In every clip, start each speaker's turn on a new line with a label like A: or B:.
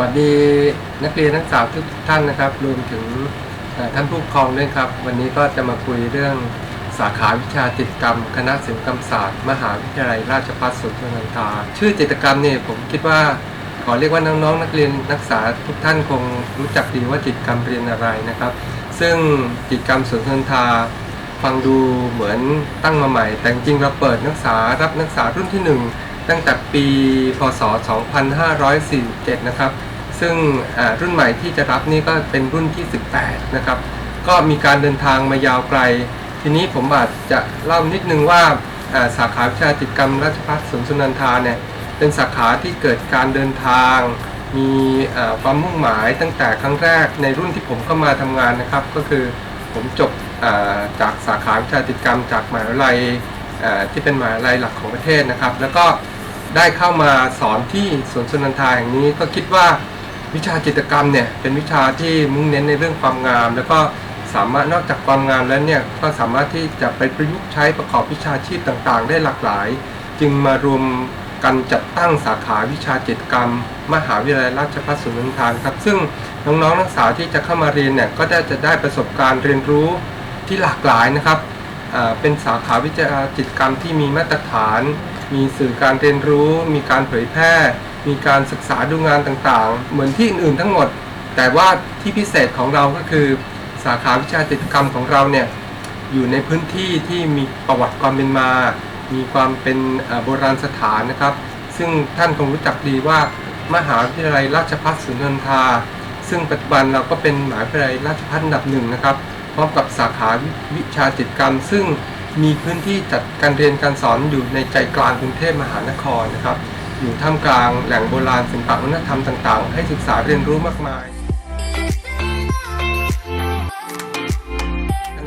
A: วัสดีนักเรียนนักศึกษาทุกท่านนะครับ รวมถึงท่านผู้ปกครองด้วยครับ วันนี้ก็จะมาคุยเรื่องสาขาวิชาจิตกรรม คณะศิลปกรรมศาสตร์ มหาวิทยาลัยราชภัฏสวนสุนันทา ชื่อจิตกรรมเนี่ยผมคิดว่าขอเรียกว่าน้องๆ นักเรียนนักศึกษาทุกท่านคงรู้จักดีว่าจิตกรรมเรียนอะไรนะครับ ซึ่งจิตกรรมสุนันทาฟังดูเหมือนตั้งมาใหม่ แต่จริงเราเปิดนักศึกษารับนักศึกษารุ่นที่หนึ่ง ตั้งแต่ปีพศ 2547 นะครับ ซึ่งรุ่นใหม่ที่จะรับนี่ก็เป็นรุ่นที่ 18 นะครับ ก็มีการเดินทางมายาวไกล ทีนี้ผมอาจจะเล่านิดนึงว่าสาขาวิชาจิตกรรมราชภัฏสวนสุนันทาเนี่ยเป็นสาขาที่เกิดการเดินทาง มีความมุ่งหมายตั้งแต่ครั้งแรกในรุ่นที่ผมเข้ามาทำงานนะครับ ก็คือผมจบจากสาขาวิชาจิตกรรมจากมหาวิทยาลัยที่เป็นมหาวิทยาลัยหลักของประเทศนะครับ แล้วก็ ได้เข้ามาสอนที่สวนสุนันทาแห่งนี้ก็คิดว่าวิชาจิตรกรรมเนี่ยเป็นวิชาที่มุ่งเน้นในเรื่องความงาม แล้วก็สามารถนอกจากความงามแล้วเนี่ยก็สามารถที่จะไปประยุกต์ใช้ประกอบวิชาชีพต่างๆ ได้หลากหลาย จึงมารวมกันจัดตั้งสาขาวิชาจิตรกรรม มหาวิทยาลัยราชภัฏสุนทรทานครับ ซึ่งน้องๆนักศึกษาที่จะเข้ามาเรียนเนี่ยก็ได้จะได้ประสบการณ์เรียนรู้ที่หลากหลายนะครับเป็นสาขาวิชาจิตรกรรมที่มีมาตรฐาน มีสื่อการเรียนรู้ มีการเผยแพร่ มีการศึกษาดูงานต่างๆ เหมือนที่อื่นๆทั้งหมด แต่ว่าที่พิเศษของเราก็คือ สาขาวิชาจิตกรรมของเราเนี่ยอยู่ในพื้นที่ที่มีประวัติความเป็นมา มีความเป็นโบราณสถานนะครับ ซึ่งท่านคงรู้จักดีว่ามหาวิทยาลัยราชภัฏสุนันทาซึ่งปัจจุบันเราก็เป็นมหาวิทยาลัยราชภัฏอันดับหนึ่งนะครับ พร้อมกับสาขาวิวชาจิตกรรม ซึ่ง มีพื้นที่จัดการเรียนการสอนอยู่ในใจกลางกรุงเทพมหานครนะครับ อยู่ท่ามกลางแหล่งโบราณศิลปวัฒนธรรมต่าง ๆ ให้ศึกษาเรียนรู้มากมาย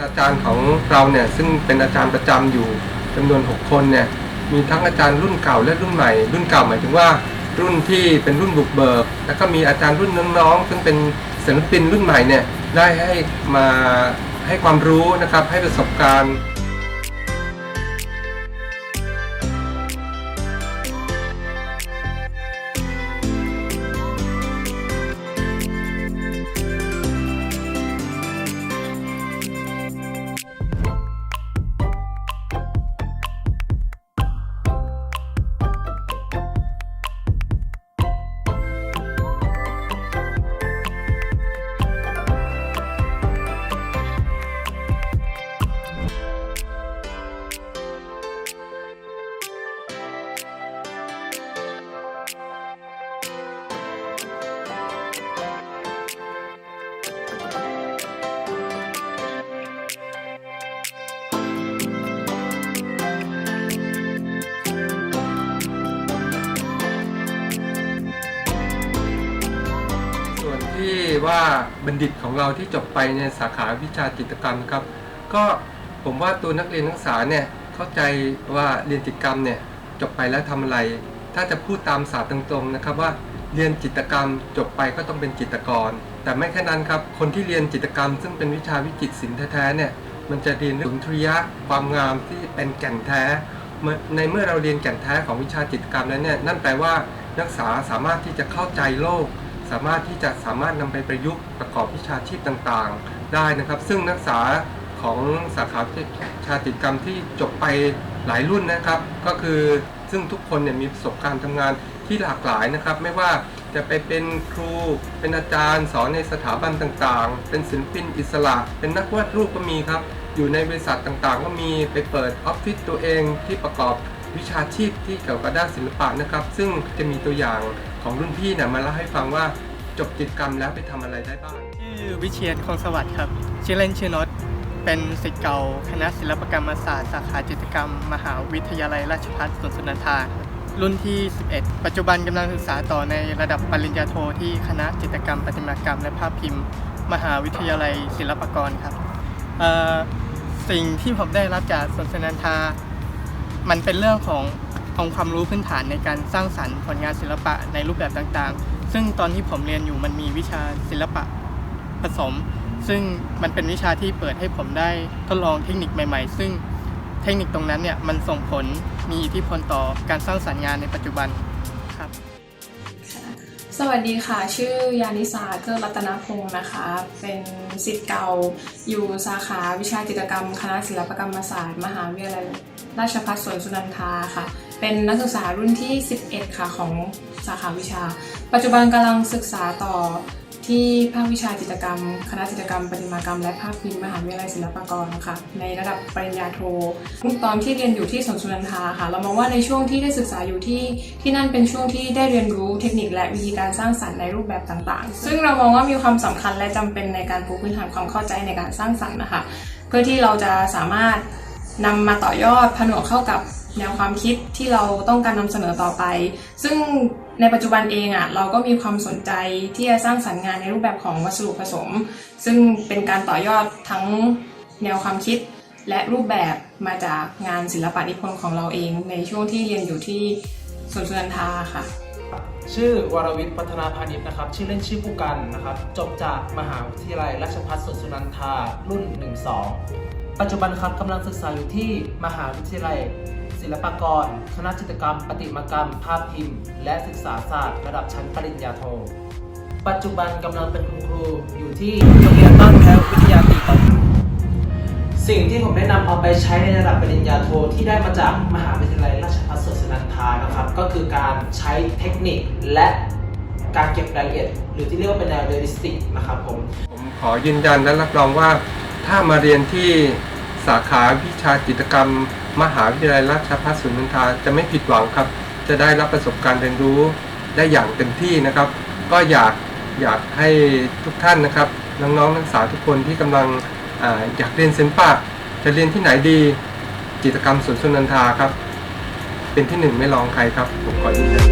A: อาจารย์ของเราเนี่ยซึ่งเป็นอาจารย์ประจำอยู่จำนวน 6 คนเนี่ยมีทั้งอาจารย์รุ่นเก่าและรุ่นใหม่ รุ่นเก่าหมายถึงว่ารุ่นที่เป็นรุ่นบุกเบิก แล้วก็มีอาจารย์รุ่นน้องๆซึ่งเป็นศิลปินรุ่นใหม่เนี่ยได้ให้มาให้ความรู้นะครับให้ประสบการณ์ ว่าบัณฑิตของเราที่จบไปในสาขาวิชาจิตกรรมครับ ก็ผมว่าตัวนักเรียนนักศึกษาเนี่ยเข้าใจว่าเรียนจิตกรรมเนี่ยจบไปแล้วทำอะไร ถ้าจะพูดตามศาสตร์ตรงๆนะครับว่าเรียนจิตกรรมจบไปก็ต้องเป็นจิตกร แต่ไม่แค่นั้นครับคนที่เรียนจิตกรรม ซึ่งเป็นวิชาวิจิตรศิลป์แท้ๆเนี่ยมันจะเรียนเรื่องสุนทรียะความงามที่เป็นแก่นแท้ ในเมื่อเราเรียนแก่นแท้ของวิชาจิตกรรมแล้วเนี่ยนั่นแปลว่านักศึกษาสามารถที่จะเข้าใจโลก สามารถที่จะสามารถนำไปประยุกต์ประกอบวิชาชีพต่างๆ ได้นะครับ ซึ่งนักศึกษาของสาขาวิชาจิกรรมที่จบไปหลายรุ่นนะครับ ก็คือซึ่งทุกคนเนี่ยมีประสบการณ์ทำงานที่หลากหลายนะครับ ไม่ว่าจะไปเป็นครู เป็นอาจารย์ สอนในสถาบันต่างๆ เป็นศิลปินอิสระ เป็นนักวาดรูปก็มีครับ อยู่ในบริษัทต่างๆ ก็มีไปเปิดออฟฟิศตัวเองที่ประกอบวิชาชีพที่เกี่ยวกับด้านศิลปะนะครับ ซึ่งจะมีตัวอย่าง ของรุ่นพี่เนี่ยมาเล่าให้ฟังว่าจบจิตกรรมแล้วไปทำอะไรได้บ้าง
B: ชื่อวิเชียนคงสวัสดิ์ครับ ชื่อเล่นชื่อนศเป็นศิษย์เก่าคณะศิลปกรรมศาสตร์สาขาจิตกรรม มหาวิทยาลัยราชภัฏสวนสุนันทารุ่นที่ 11 ปัจจุบันกำลังศึกษาต่อในระดับปริญญาโทที่คณะจิตกรรม ประติมากรรม และภาพพิมพ์ มหาวิทยาลัยศิลปากรครับสิ่งที่ผมได้รับจากสวนสุนันทา มันเป็นเรื่องของ องค์ความรู้พื้นฐานในการสร้างสรรค์ผลงานศิลปะในรูปแบบต่างๆ ซึ่งตอนที่ผมเรียนอยู่มันมีวิชาศิลปะผสม ซึ่งมันเป็นวิชาที่เปิดให้ผมได้ทดลองเทคนิคใหม่ ๆ ซึ่งเทคนิคตรงนั้นเนี่ยมันส่งผลมีอิทธิพลต่อการสร้างสรรค์งานในปัจจุบันครับ
C: สวัสดีค่ะ ชื่อยานิสาเกิดรัตนพงศ์นะคะ เป็นศิษย์เก่าอยู่สาขาวิชาจิตรกรรม คณะศิลปกรรมศาสตร์ มหาวิทยาลัยราชภัฏสวนสุนันทาค่ะ เป็นนักศึกษารุ่นที่ 11 ค่ะของสาขาวิชา ปัจจุบันกำลังศึกษาต่อที่ภาควิชาจิตรกรรม คณะจิตรกรรม ประติมากรรม และภาพพิมพ์มหาวิทยาลัยศิลปากรค่ะ ในระดับปริญญาโทตอนที่เรียนอยู่ที่สวนสุนันทาค่ะ เรามองว่าในช่วงที่ได้ศึกษาอยู่ที่ที่นั่นเป็นช่วงที่ได้เรียนรู้เทคนิคและวิธีการสร้างสรรค์ในรูปแบบต่างๆ ซึ่งเรามองว่ามีความสำคัญและจำเป็นในการปูพื้นฐานความเข้าใจในการสร้างสรรค์นะคะ เพื่อที่เราจะสามารถนำมาต่อยอดผนวกเข้ากับ แนวความคิดที่เราต้องการนำเสนอต่อไป ซึ่งในปัจจุบันเองอะเราก็มีความสนใจที่จะสร้างสรรค์งานในรูปแบบของวัสดุผสม ซึ่งเป็นการต่อยอดทั้งแนวความคิดและรูปแบบมาจากงานศิลปะนิพนธ์ของเราเอง ในช่วงที่เรียนอยู่ที่สวนสุนันทาค่ะ
D: ชื่อวรวิทย์พัฒนาพาณิชย์นะครับ ชื่อเล่นชื่อผู้กันนะครับ จบจากมหาวิทยาลัยราชภัฏสวนสุนันทารุ่น 12 ปัจจุบันครับกำลังศึกษาอยู่ที่มหาวิทยาลัย ศิลปากร คณะจิตรกรรมประติมากรรม ภาพพิมพ์ และศึกษาศาสตร์ระดับชั้นปริญญาโท ปัจจุบันกำลังเป็นคุณครูอยู่ที่โรงเรียนบ้านแพ้ววิทยาตีตสิ่งที่ผมได้นำเอาไปใช้ในระดับปริญญาโทที่ได้มาจากมหาวิทยาลัยราชภัฏสวนสุนันทานะครับ ก็คือการใช้เทคนิคและการเก็บรายละเอียด หรือที่เรียกว่าเป็นแนวเรียลลิสติกนะครับผม
A: ผมขอยืนยันและรับรองว่าถ้ามาเรียนที่ สาขาวิชาจิตรกรรม มหาวิทยาลัยราชภัฏสุนันทาจะไม่ผิดหวังครับ จะได้รับประสบการณ์เรียนรู้ได้อย่างเต็มที่นะครับ ก็อยากอยากให้ทุกท่านนะครับน้องๆนักศึกษาทุกคนที่กำลังออยากเรียนศิลปะจะเรียนที่ไหนดีจิตรกรรมสวนสุนันทาครับ เป็นที่หนึ่งไม่รองใครครับ ผมขอยืนยัน